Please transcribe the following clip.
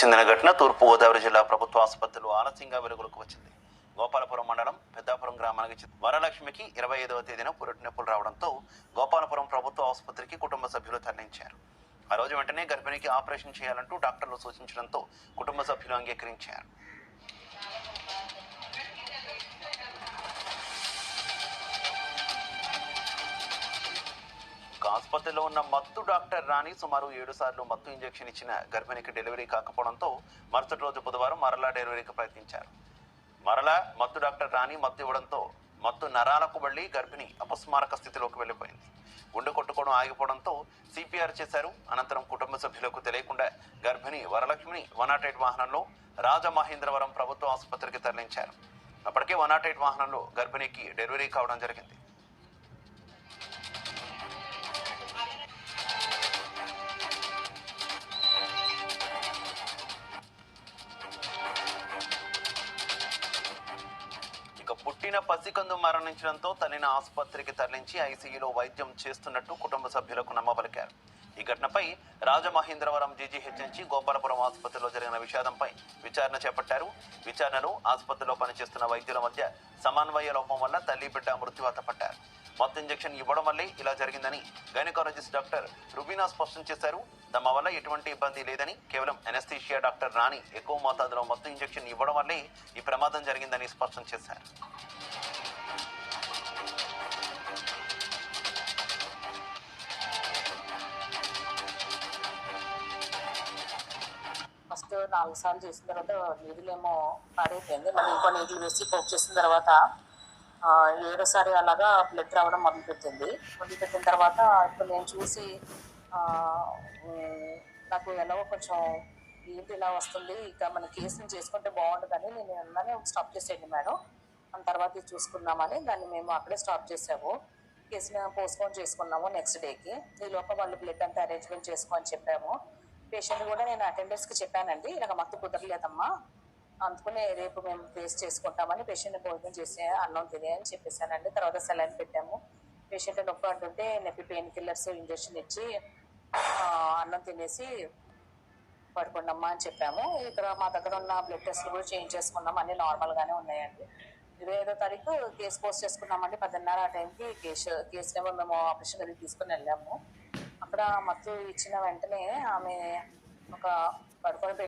చెందిన ఘటన తూర్పు గోదావరి జిల్లా ప్రభుత్వ ఆసుపత్రిలో ఆలస్యంగా వెలుగులోకి వచ్చింది. గోపాలపురం మండలం పెద్దాపురం గ్రామానికి వరలక్ష్మికి ఇరవై ఐదవ తేదీన పురటి నొప్పులు రావడంతో గోపాలపురం ప్రభుత్వ ఆసుపత్రికి కుటుంబ సభ్యులు తరలించారు. ఆ రోజు వెంటనే గర్భిణికి ఆపరేషన్ చేయాలంటూ డాక్టర్లు సూచించడంతో కుటుంబ సభ్యులు అంగీకరించారు. ఆసుపత్రిలో ఉన్న మత్తు డాక్టర్ రాణి సుమారు ఏడు సార్లు మత్తు ఇంజెక్షన్ ఇచ్చిన గర్భిణికి డెలివరీ కాకపోవడంతో మరుసటి రోజు బుధవారం మరలా డెలివరీకి ప్రయత్నించారు. మరలా మత్తు డాక్టర్ రాణి మత్తు ఇవ్వడంతో మత్తు నరాలకు మళ్ళీ గర్భిణి అపస్మారక స్థితిలోకి వెళ్ళిపోయింది. గుండె కొట్టుకోవడం ఆగిపోవడంతో సిపిఆర్ చేశారు. అనంతరం కుటుంబ సభ్యులకు తెలియకుండా గర్భిణి వరలక్ష్మిని వన్ నాట్ ఎయిట్ వాహనంలో రాజమహేంద్రవరం ప్రభుత్వ ఆసుపత్రికి తరలించారు. అప్పటికే వన్ నాట్ ఎయిట్ వాహనంలో గర్భిణికి డెలివరీ కావడం జరిగింది. పుట్టిన పసికందు మరణించడంతో తల్లిని ఆసుపత్రికి తరలించి ఐసీయూలో వైద్యం చేస్తున్నట్టు కుటుంబ సభ్యులకు నమ్మబలికారు. ఈ ఘటనపై రాజమహేంద్రవరం జీజీహెచ్ఎంసీ గోపాలపురం ఆసుపత్రిలో జరిగిన విషాదంపై విచారణ చేపట్టారు. విచారణలో ఆసుపత్రిలో పనిచేస్తున్న వైద్యుల మధ్య సమన్వయ లోపం వల్ల తల్లి బిడ్డ మృత్యువాత పట్టారు మొత్తం ఇంజెక్షన్ ఇవ్వడం వల్లే ఇలా జరిగిందని గైనకాలజిస్ట్ డాక్టర్ రుబీనా స్పష్టం చేశారు. తమ వల్ల ఎటువంటి ఇబ్బంది లేదని కేవలం ఎనస్థీషియా డాక్టర్ రాణి ఎక్కువ మోతాదులో మత్తు ఇంజెక్షన్ ఇవ్వడం వల్లే ఈ ప్రమాదం జరిగిందని స్పష్టం చేశారు. ఫస్ట్ నాలుగు సార్లు చేసిన తర్వాత నీళ్ళేమో పాడైపోయింది. మళ్ళీ ఇంకో నీళ్ళు వేసి పోక్ చేసిన తర్వాత ఏడోసారి అలాగా బ్లడ్ రావడం మొదలుపెట్టింది. మొదలుపెట్టిన తర్వాత ఇప్పుడు నేను చూసి నాకు ఎలాగో కొంచెం ఏంటి ఇలా వస్తుంది ఇక మన కేసుని చేసుకుంటే బాగుంటుందని నేను అన్నానే స్టాప్ చేసేయండి మేడం. దాని తర్వాత చూసుకుందామని దాన్ని మేము అక్కడే స్టాప్ చేసాము. కేసుని పోస్ట్పోన్ చేసుకున్నాము నెక్స్ట్ డేకి. ఈ లోపల వాళ్ళు బ్లడ్ అంతా అరేంజ్మెంట్ చేసుకోమని చెప్పాము. పేషెంట్ కూడా నేను అటెండెన్స్కి చెప్పానండి ఇలాగ మత్తు కుదరలేదమ్మా. అందుకునే రేపు మేము ఫేస్ చేసుకుంటామని పేషెంట్ భోజనం చేసే అన్నం తినే అని చెప్పేశానండి. తర్వాత సెలైన్ పెట్టాము. పేషెంట్ నొప్పి అంటుంటే నొప్పి పెయిన్ కిల్లర్స్ ఇంజక్షన్ ఇచ్చి అన్నం తినేసి పడుకోండమ్మా అని చెప్పాము. ఇక్కడ మా దగ్గర ఉన్న బ్లడ్ టెస్ట్ కూడా చేంజ్ చేసుకున్నాం. అన్ని నార్మల్గానే ఉన్నాయండి. ఇరవై ఐదో తారీఖు కేసు పోస్ట్ చేసుకున్నామండి. పదిన్నర ఆ టైంకి కేసు కేసు నెంబర్ మేము ఆపరేషన్ దగ్గరికి తీసుకుని వెళ్ళాము. అక్కడ మత్తు ఇచ్చిన వెంటనే ఆమె ఒక పడుకొని